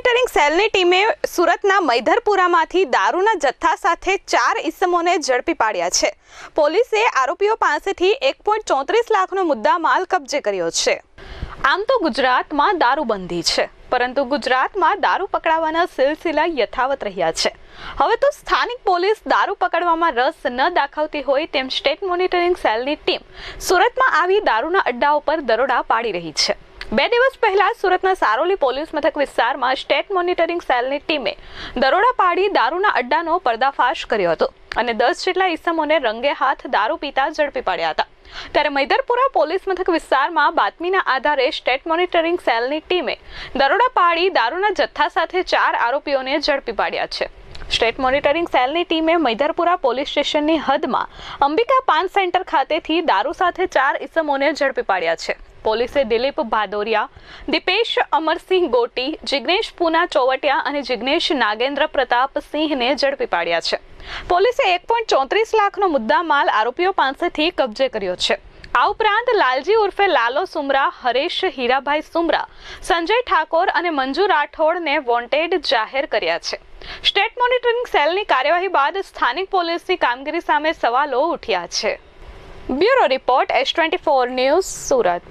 Monitoring સેલની ટીમે સુરતના મૈધરપુરામાંથી દારૂના જથ્થા સાથે ચાર ઇસમોને ઝડપી પાડ્યા છે. પોલીસે આરોપીઓ પાસેથી એક પોઈન્ટ ચોત્રીસ લાખનો મુદ્દા માલ કબજે કર્યો છે. આમ તો ગુજરાતમાં દારૂબંધી છે, પરંતુ ગુજરાતમાં દારૂ પકડાવાના સિલસિલા યથાવત રહ્યા છે. હવે તો સ્થાનિક પોલીસ દારૂ પકડવામાં રસ ન દાખવતી હોય તેમ સ્ટેટ મોનિટરિંગ સેલની ટીમ સુરતમાં આવી દારૂના અડ્ડા ઉપર દરોડા પાડી રહી છે. બે દિવસ પહેલા સુરતના સારોલી પોલીસ મથક વિસ્તારમાં સ્ટેટ મોનિટરિંગ સેલની ટીમે દરોડા પાડી દારૂના અડ્ડાનો પર્દાફાશ કર્યો હતો અને દસ જેટલા ઈસમોને રંગે હાથ દારૂ પીતા ઝડપી પાડ્યા હતા. ત્યારે મૈદરપુરા પોલીસ મથક વિસ્તારમાં બાતમીના આધારે સ્ટેટ મોનિટરિંગ સેલની ટીમે દરોડા પાડી દારૂના જથ્થા સાથે ચાર આરોપીઓને ઝડપી પાડ્યા છે. સ્ટેટ મોનિટરિંગ સેલની ટીમે મૈધરપુરા પોલીસ સ્ટેશનની હદમાં અંબિકા પાન સેન્ટર ખાતેથી દારૂ સાથે ચાર ઇસમોને ઝડપી પાડ્યા છે. પોલીસે દિલીપ ભાદોરિયા, દિપેશ અમરસિંહ ગોટી, જિગ્નેશ પૂના ચોવટિયા અને જિગ્નેશ નાગેન્દ્ર પ્રતાપ સિંહને ઝડપી પાડ્યા છે. પોલીસે એક પોઈન્ટ ચોત્રીસ લાખનો મુદ્દા માલ આરોપીઓ પાસેથી કબજે કર્યો છે. આ ઉપરાંત લાલજી ઉર્ફે લાલો સુમરા, હરેશ હીરાભાઈ સુમરા, સંજય ઠાકોર અને મંજુ રાઠોડને વોન્ટેડ જાહેર કર્યા છે. સ્ટેટ મોનિટરિંગ સેલની કાર્યવાહી બાદ સ્થાનિક પોલીસની કામગીરી સામે સવાલો ઉઠ્યા છે. Bureau report S twenty four news Surat.